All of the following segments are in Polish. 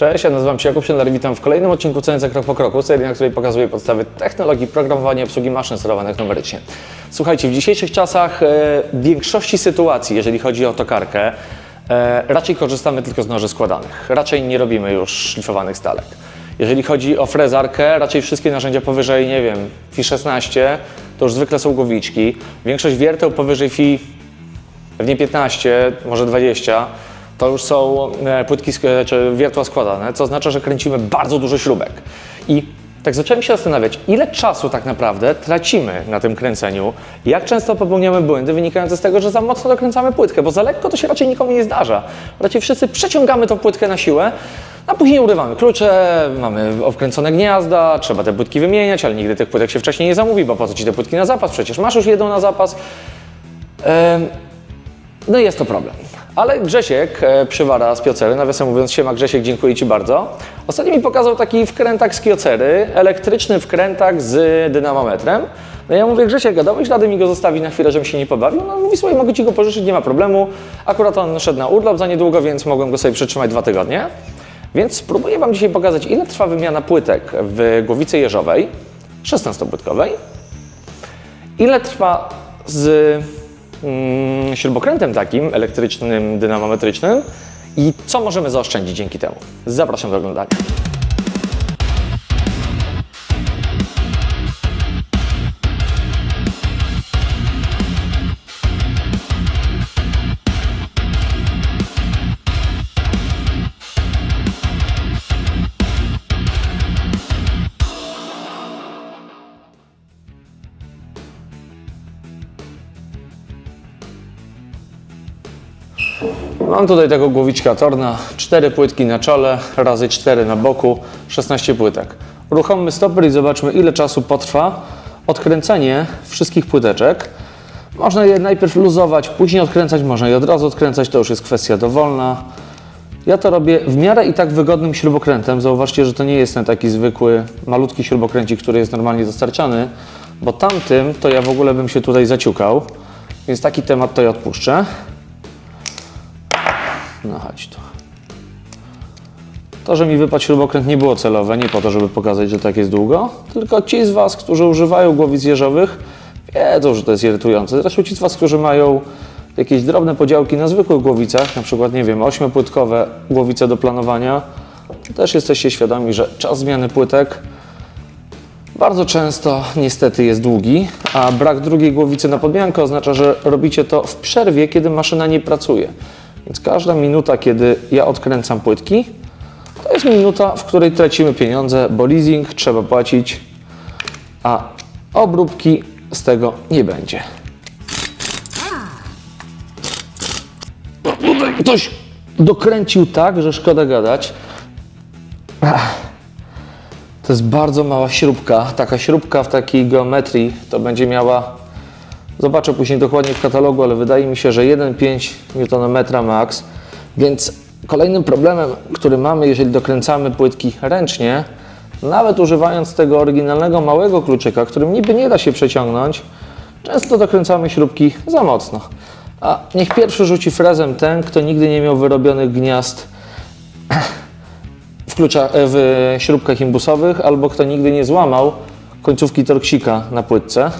Cześć, ja nazywam się Jakub Sienler, witam w kolejnym odcinku CNC Krok po Kroku, serii, na której pokazuję podstawy technologii programowania i obsługi maszyn sterowanych numerycznie. Słuchajcie, w dzisiejszych czasach e, w większości sytuacji, jeżeli chodzi o tokarkę, e, raczej korzystamy tylko z noży składanych. Raczej nie robimy już szlifowanych stalek. Jeżeli chodzi o frezarkę, raczej wszystkie narzędzia powyżej, nie wiem, FI 16, to już zwykle są głowiczki. Większość wierteł powyżej FI pewnie 15, może 20, to już są e, płytki, sk- czy wiertła składane, co oznacza, że kręcimy bardzo dużo śrubek. I tak zacząłem się zastanawiać, ile czasu tak naprawdę tracimy na tym kręceniu, jak często popełniamy błędy wynikające z tego, że za mocno dokręcamy płytkę, bo za lekko to się raczej nikomu nie zdarza. Raczej wszyscy przeciągamy tą płytkę na siłę, a później urywamy klucze, mamy obkręcone gniazda, trzeba te płytki wymieniać, ale nigdy tych płytek się wcześniej nie zamówi, bo po co ci te płytki na zapas? Przecież masz już jedną na zapas. No i jest to problem. Ale Grzesiek e, przywara z Piocery, nawiasem mówiąc, siema Grzesiek, dziękuję Ci bardzo. Ostatnio mi pokazał taki wkrętak z Kiocery, elektryczny wkrętak z dynamometrem. No ja mówię, Grzesiek, a dałeś radę mi go zostawić na chwilę, żebym się nie pobawił? No mówi, słuchaj, mogę Ci go pożyczyć, nie ma problemu. Akurat on szedł na urlop za niedługo, więc mogłem go sobie przytrzymać dwa tygodnie. Więc spróbuję Wam dzisiaj pokazać, ile trwa wymiana płytek w głowicy jeżowej, 16-płytkowej, ile trwa z mm, śrubokrętem takim elektrycznym, dynamometrycznym i co możemy zaoszczędzić dzięki temu. Zapraszam do oglądania. Mam tutaj tego głowiczka Torna, 4 płytki na czole, razy 4 na boku, 16 płytek. Uruchommy stoper i zobaczmy ile czasu potrwa odkręcenie wszystkich płyteczek. Można je najpierw luzować, później odkręcać, można je od razu odkręcać, to już jest kwestia dowolna. Ja to robię w miarę i tak wygodnym śrubokrętem. Zauważcie, że to nie jest ten taki zwykły, malutki śrubokręcik, który jest normalnie dostarczany, bo tamtym to ja w ogóle bym się tutaj zaciukał, więc taki temat to ja odpuszczę. No chodź tu. To, że mi wypadł śrubokręt nie było celowe, nie po to, żeby pokazać, że tak jest długo, tylko ci z Was, którzy używają głowic jeżowych, wiedzą, że to jest irytujące. Zresztą ci z Was, którzy mają jakieś drobne podziałki na zwykłych głowicach, na przykład, nie wiem, ośmiopłytkowe głowice do planowania, też jesteście świadomi, że czas zmiany płytek bardzo często niestety jest długi, a brak drugiej głowicy na podmiankę oznacza, że robicie to w przerwie, kiedy maszyna nie pracuje. Więc każda minuta, kiedy ja odkręcam płytki, to jest minuta, w której tracimy pieniądze, bo leasing trzeba płacić, a obróbki z tego nie będzie. No, tutaj ktoś dokręcił tak, że szkoda gadać. To jest bardzo mała śrubka. Taka śrubka w takiej geometrii to będzie miała, zobaczę później dokładnie w katalogu, ale wydaje mi się, że 1,5 Nm max. Więc kolejnym problemem, który mamy, jeżeli dokręcamy płytki ręcznie, nawet używając tego oryginalnego małego kluczyka, którym niby nie da się przeciągnąć, często dokręcamy śrubki za mocno. A niech pierwszy rzuci frezem ten, kto nigdy nie miał wyrobionych gniazd w, klucza, e, w śrubkach imbusowych, albo kto nigdy nie złamał końcówki torksika na płytce,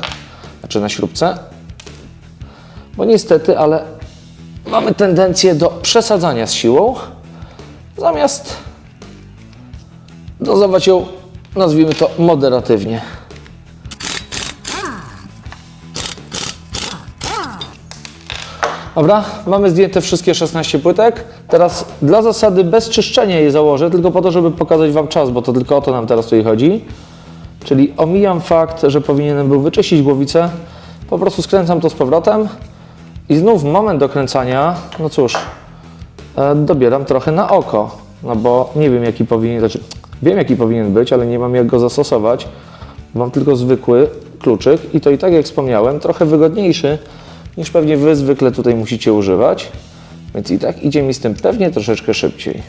znaczy na śrubce. Bo niestety, ale mamy tendencję do przesadzania z siłą, zamiast dozować ją, nazwijmy to moderatywnie. Dobra, mamy zdjęte wszystkie 16 płytek. Teraz dla zasady bez czyszczenia je założę, tylko po to, żeby pokazać Wam czas, bo to tylko o to nam teraz tutaj chodzi. Czyli omijam fakt, że powinienem był wyczyścić głowicę, po prostu skręcam to z powrotem i znów moment dokręcania, no cóż, e, dobieram trochę na oko, no bo nie wiem jaki powinien, znaczy wiem jaki powinien być, ale nie mam jak go zastosować. Mam tylko zwykły kluczyk i to i tak jak wspomniałem, trochę wygodniejszy niż pewnie Wy zwykle tutaj musicie używać. Więc i tak idzie mi z tym pewnie troszeczkę szybciej.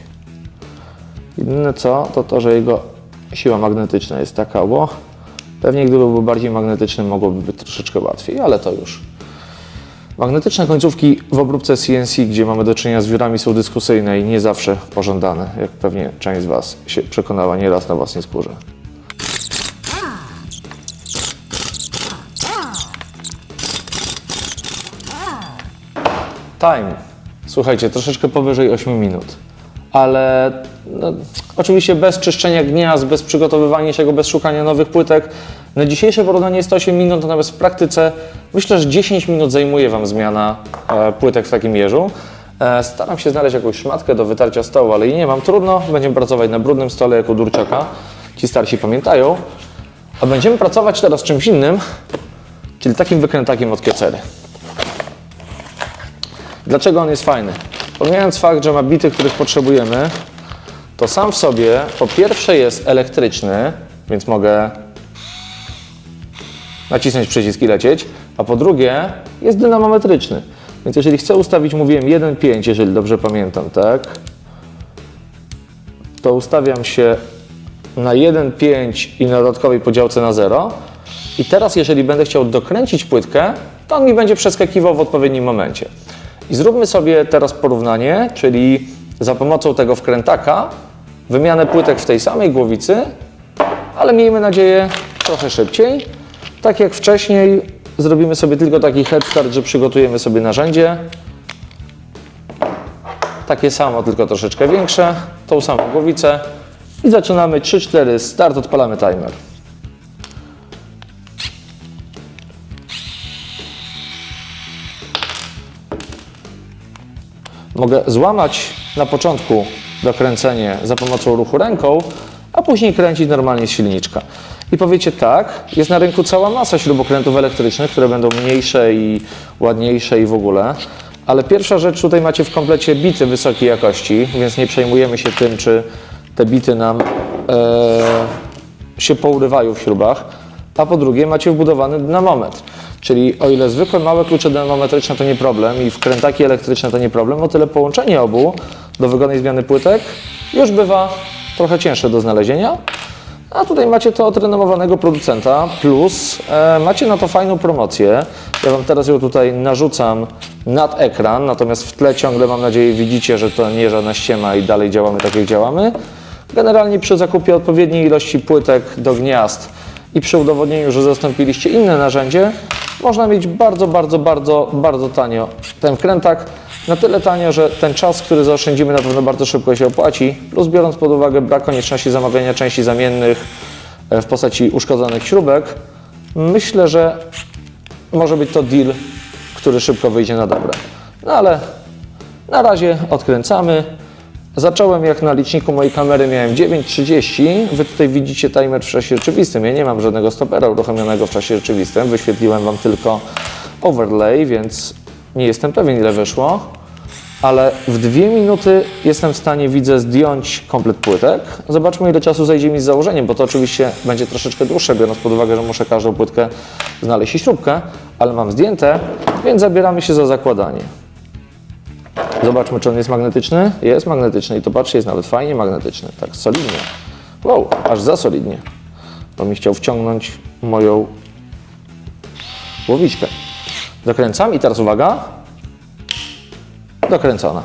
Jedyne co, to to, że jego siła magnetyczna jest taka, bo pewnie gdyby był bardziej magnetyczny mogłoby być troszeczkę łatwiej, ale to już Magnetyczne końcówki w obróbce CNC, gdzie mamy do czynienia z wiórami, są dyskusyjne i nie zawsze pożądane, jak pewnie część z Was się przekonała nieraz na własnej skórze. Time. Słuchajcie, troszeczkę powyżej 8 minut. Ale no, oczywiście bez czyszczenia gniazd, bez przygotowywania się, bez szukania nowych płytek. Na dzisiejsze porównanie jest to 8 minut, natomiast w praktyce myślę, że 10 minut zajmuje Wam zmiana e, płytek w takim jeżu. E, staram się znaleźć jakąś szmatkę do wytarcia stołu, ale i nie mam. Trudno, będziemy pracować na brudnym stole jako durciaka. Ci starsi pamiętają. A będziemy pracować teraz czymś innym, czyli takim wykrętakiem od kiecery. Dlaczego on jest fajny? Pomijając fakt, że ma bity, których potrzebujemy, to sam w sobie po pierwsze jest elektryczny, więc mogę nacisnąć przycisk i lecieć, a po drugie jest dynamometryczny. Więc jeżeli chcę ustawić, mówiłem 1.5, jeżeli dobrze pamiętam, tak? To ustawiam się na 1.5 i na dodatkowej podziałce na 0. I teraz, jeżeli będę chciał dokręcić płytkę, to on mi będzie przeskakiwał w odpowiednim momencie. I zróbmy sobie teraz porównanie, czyli za pomocą tego wkrętaka wymianę płytek w tej samej głowicy, ale miejmy nadzieję trochę szybciej. Tak jak wcześniej zrobimy sobie tylko taki head start, że przygotujemy sobie narzędzie. Takie samo, tylko troszeczkę większe, tą samą głowicę i zaczynamy 3-4 start, odpalamy timer. Mogę złamać na początku dokręcenie za pomocą ruchu ręką, a później kręcić normalnie z silniczka. I powiecie tak, jest na rynku cała masa śrubokrętów elektrycznych, które będą mniejsze i ładniejsze i w ogóle. Ale pierwsza rzecz, tutaj macie w komplecie bity wysokiej jakości, więc nie przejmujemy się tym, czy te bity nam e, się pourywają w śrubach. A po drugie macie wbudowany dynamometr. Czyli o ile zwykłe małe klucze dynamometryczne to nie problem i wkrętaki elektryczne to nie problem, o tyle połączenie obu do wygodnej zmiany płytek już bywa trochę cięższe do znalezienia. A tutaj macie to od renomowanego producenta, plus e, macie na to fajną promocję. Ja Wam teraz ją tutaj narzucam nad ekran, natomiast w tle ciągle mam nadzieję widzicie, że to nie żadna ściema i dalej działamy tak jak działamy. Generalnie przy zakupie odpowiedniej ilości płytek do gniazd i przy udowodnieniu, że zastąpiliście inne narzędzie, można mieć bardzo, bardzo, bardzo, bardzo tanio ten wkrętak. Na tyle tanio, że ten czas, który zaoszczędzimy, na pewno bardzo szybko się opłaci. Plus biorąc pod uwagę brak konieczności zamawiania części zamiennych e, w postaci uszkodzonych śrubek, myślę, że może być to deal, który szybko wyjdzie na dobre. No ale na razie odkręcamy. Zacząłem jak na liczniku mojej kamery miałem 9.30. Wy tutaj widzicie timer w czasie rzeczywistym. Ja nie mam żadnego stopera uruchomionego w czasie rzeczywistym. Wyświetliłem Wam tylko overlay, więc nie jestem pewien ile wyszło. Ale w dwie minuty jestem w stanie, widzę, zdjąć komplet płytek. Zobaczmy ile czasu zajdzie mi z założeniem, bo to oczywiście będzie troszeczkę dłuższe, biorąc pod uwagę, że muszę każdą płytkę znaleźć i śrubkę, ale mam zdjęte, więc zabieramy się za zakładanie. Zobaczmy, czy on jest magnetyczny. Jest magnetyczny i to patrzcie, jest nawet fajnie magnetyczny. Tak solidnie. Wow, aż za solidnie. Bo mi chciał wciągnąć moją głowiczkę. Dokręcam i teraz uwaga. Dokręcona.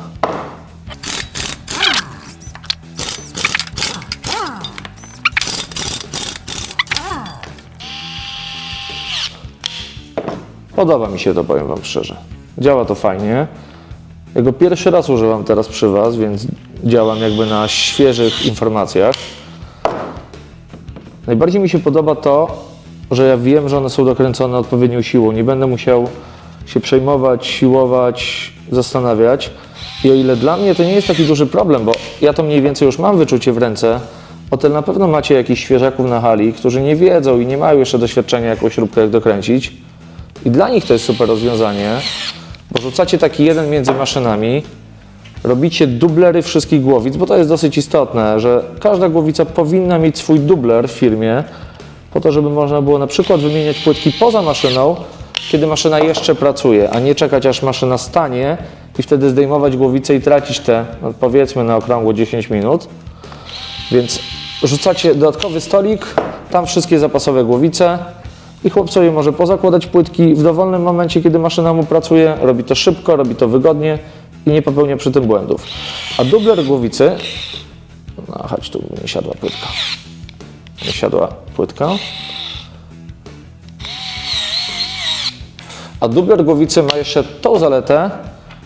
Podoba mi się to, powiem Wam szczerze. Działa to fajnie. Ja go pierwszy raz używam teraz przy Was, więc działam jakby na świeżych informacjach. Najbardziej mi się podoba to, że ja wiem, że one są dokręcone odpowiednią siłą. Nie będę musiał się przejmować, siłować, zastanawiać. I o ile dla mnie to nie jest taki duży problem, bo ja to mniej więcej już mam wyczucie w ręce, o tyle na pewno macie jakichś świeżaków na hali, którzy nie wiedzą i nie mają jeszcze doświadczenia, jaką śrubkę jak dokręcić. I dla nich to jest super rozwiązanie, bo rzucacie taki jeden między maszynami, robicie dublery wszystkich głowic, bo to jest dosyć istotne, że każda głowica powinna mieć swój dubler w firmie, po to, żeby można było na przykład wymieniać płytki poza maszyną, kiedy maszyna jeszcze pracuje, a nie czekać aż maszyna stanie i wtedy zdejmować głowicę i tracić te, no powiedzmy na okrągło 10 minut. Więc rzucacie dodatkowy stolik, tam wszystkie zapasowe głowice i chłop sobie może pozakładać płytki w dowolnym momencie, kiedy maszyna mu pracuje, robi to szybko, robi to wygodnie i nie popełnia przy tym błędów. A dubler głowicy, no chodź tu, nie siadła płytka, siadła płytka. A dubler głowicy ma jeszcze tą zaletę,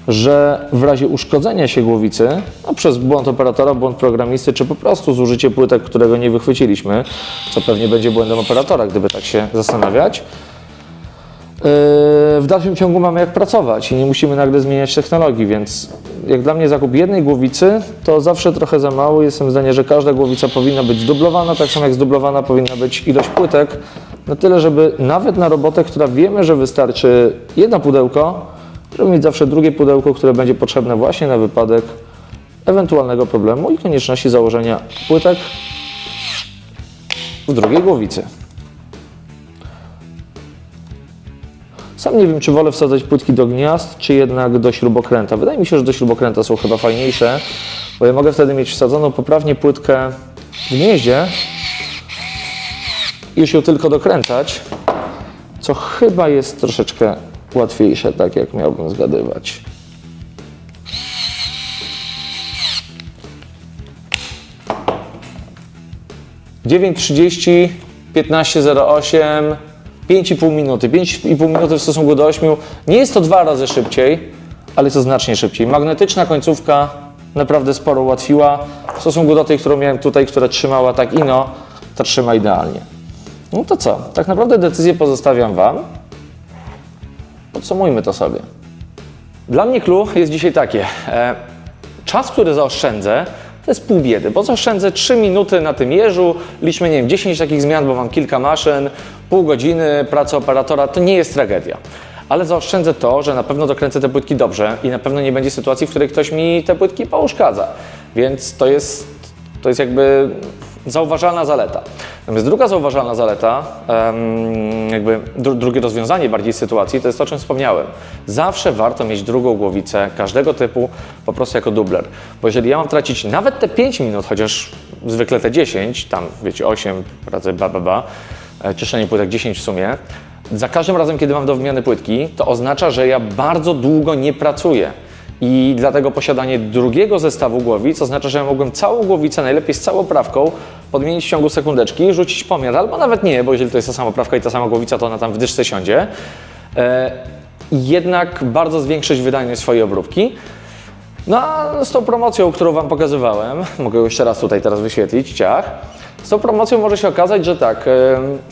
że w razie uszkodzenia się głowicy, no przez błąd operatora, błąd programisty, czy po prostu zużycie płytek, którego nie wychwyciliśmy, co pewnie będzie błędem operatora, gdyby tak się zastanawiać, w dalszym ciągu mamy jak pracować i nie musimy nagle zmieniać technologii, więc jak dla mnie zakup jednej głowicy to zawsze trochę za mało. Jestem zdania, że każda głowica powinna być zdublowana, tak samo jak zdublowana powinna być ilość płytek, na tyle, żeby nawet na robotę, która wiemy, że wystarczy jedno pudełko, żeby mieć zawsze drugie pudełko, które będzie potrzebne właśnie na wypadek ewentualnego problemu i konieczności założenia płytek w drugiej głowicy. Sam nie wiem, czy wolę wsadzać płytki do gniazd, czy jednak do śrubokręta. Wydaje mi się, że do śrubokręta są chyba fajniejsze, bo ja mogę wtedy mieć wsadzoną poprawnie płytkę w gnieździe i już ją tylko dokręcać, co chyba jest troszeczkę łatwiejsze, tak jak miałbym zgadywać. Dziewięć trzydzieści, piętnaście zero osiem, 5,5 minuty. 5,5 minuty w stosunku do 8. Nie jest to dwa razy szybciej, ale jest to znacznie szybciej. Magnetyczna końcówka naprawdę sporo ułatwiła. W stosunku do tej, którą miałem tutaj, która trzymała tak ino, to trzyma idealnie. No to co? Tak naprawdę decyzję pozostawiam Wam. Podsumujmy to sobie. Dla mnie clue jest dzisiaj takie. E, czas, który zaoszczędzę, to jest pół biedy, bo zaoszczędzę 3 minuty na tym jeżu, liczmy, nie wiem, 10 takich zmian, bo mam kilka maszyn, pół godziny pracy operatora, to nie jest tragedia. Ale zaoszczędzę to, że na pewno dokręcę te płytki dobrze i na pewno nie będzie sytuacji, w której ktoś mi te płytki pouszkadza. Więc to jest, to jest jakby zauważalna zaleta. Natomiast druga zauważalna zaleta, jakby dru, drugie rozwiązanie bardziej sytuacji, to jest to, o czym wspomniałem. Zawsze warto mieć drugą głowicę każdego typu po prostu jako dubler. Bo jeżeli ja mam tracić nawet te 5 minut, chociaż zwykle te 10, tam wiecie 8 razy ba, ba, ba, e, czyszczenie płytek 10 w sumie, za każdym razem, kiedy mam do wymiany płytki, to oznacza, że ja bardzo długo nie pracuję. I dlatego posiadanie drugiego zestawu głowic oznacza, że ja mogłem całą głowicę, najlepiej z całą prawką, podmienić w ciągu sekundeczki, rzucić pomiar, albo nawet nie, bo jeżeli to jest ta sama prawka i ta sama głowica, to ona tam w dyszce siądzie. E, jednak bardzo zwiększyć wydajność swojej obróbki. No a z tą promocją, którą Wam pokazywałem, mogę jeszcze raz tutaj teraz wyświetlić, ciach. Z tą promocją może się okazać, że tak,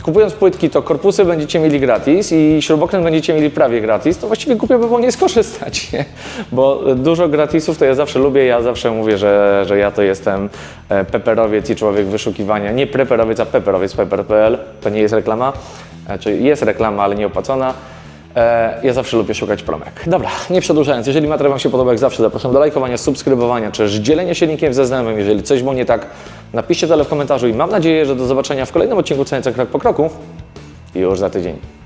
kupując płytki, to korpusy będziecie mieli gratis i śrubokręt będziecie mieli prawie gratis, to właściwie głupio by było nie skorzystać, nie? bo dużo gratisów to ja zawsze lubię, ja zawsze mówię, że, że ja to jestem e, peperowiec i człowiek wyszukiwania, nie preperowiec, a peperowiec, pepper.pl, to nie jest reklama, znaczy jest reklama, ale nie opłacona. E, Ja zawsze lubię szukać promek. Dobra, nie przedłużając, jeżeli materiał Wam się podobał, jak zawsze zapraszam do lajkowania, subskrybowania, czy dzielenia się linkiem ze znajomym. Jeżeli coś było nie tak, napiszcie to w komentarzu i mam nadzieję, że do zobaczenia w kolejnym odcinku Cenice Krok po Kroku już za tydzień.